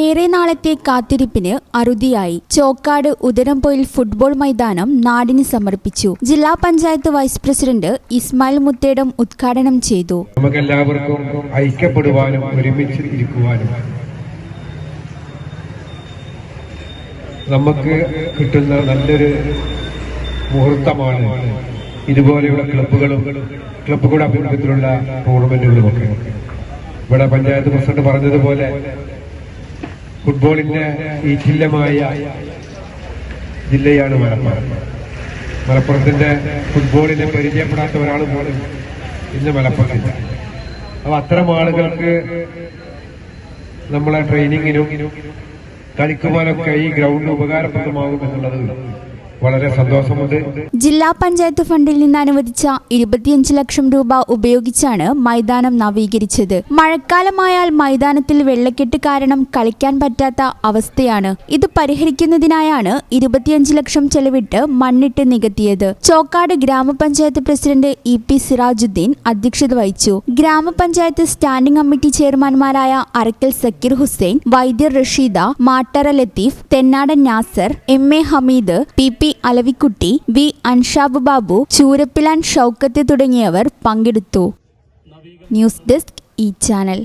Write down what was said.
ഏറെ നാളത്തെ കാത്തിരിപ്പിന് അറുതിയായി. ചോക്കാട് ഉദരംപൊയിൽ ഫുട്ബോൾ മൈതാനം നാടിന് സമർപ്പിച്ചു. ജില്ലാ പഞ്ചായത്ത് വൈസ് പ്രസിഡന്റ് ഇസ്മായിൽ മുത്തേടം ഉദ്ഘാടനം ചെയ്തു. നമുക്കെല്ലാവർക്കും ഐക്യപ്പെടുവാനും ഒരുമിച്ച് ഇരിക്കുവാനും നമുക്ക് കിട്ടുന്ന നല്ലൊരു മുഹൂർത്തമാണ് ഇതുപോലെയുള്ള ക്ലബ്ബുകളും ക്ലബുകളുടെ അഭിമുഖത്തിലുള്ള ടൂർണമെന്റുകളും ഒക്കെ ഇവിടെ പഞ്ചായത്ത് പ്രസിഡന്റ് പറഞ്ഞതുപോലെ ഫുട്ബോളിന്റെ ഈ ഈറ്റില്ലമായ ജില്ലയാണ് മലപ്പുറം. മലപ്പുറത്തിന്റെ ഫുട്ബോളിനെ പരിചയപ്പെടാത്ത ഒരാൾ പോലും ഇന്ന് മലപ്പുറത്തില്ല. അപ്പൊ അത്തരം ആളുകൾക്ക് നമ്മളെ ട്രെയിനിങ്ങിനും കളിക്കുവാനൊക്കെ ഈ ഗ്രൗണ്ട് ഉപകാരപ്രദമാകും എന്നുള്ളത് വളരെ സന്തോഷമുണ്ട്. ജില്ലാ പഞ്ചായത്ത് ഫണ്ടിൽ നിന്ന് അനുവദിച്ച ഇരുപത്തിയഞ്ച് ലക്ഷം രൂപ ഉപയോഗിച്ചാണ് മൈതാനം നവീകരിച്ചത്. മഴക്കാലമായാൽ മൈതാനത്തിൽ വെള്ളക്കെട്ട് കാരണം കളിക്കാൻ പറ്റാത്ത അവസ്ഥയാണ്. ഇത് പരിഹരിക്കുന്നതിനായാണ് ഇരുപത്തിയഞ്ച് ലക്ഷം ചെലവിട്ട് മണ്ണിട്ട് നികത്തിയത്. ചോക്കാട് ഗ്രാമപഞ്ചായത്ത് പ്രസിഡന്റ് ഇ പി സിറാജുദ്ദീൻ അധ്യക്ഷത വഹിച്ചു. ഗ്രാമപഞ്ചായത്ത് standing committee ചെയർമാൻമാരായ Arakkal Sakkeer Hussain Vaidyar Rasheeda Mattara Latheef Thennadan Nasar M A Hameed P P Alavikutty V. Anshab Babu Choorappilan Shoukath തുടങ്ങിയവർ പങ്കെടുത്തു. ന്യൂസ് ഡെസ്ക് ഈ channel.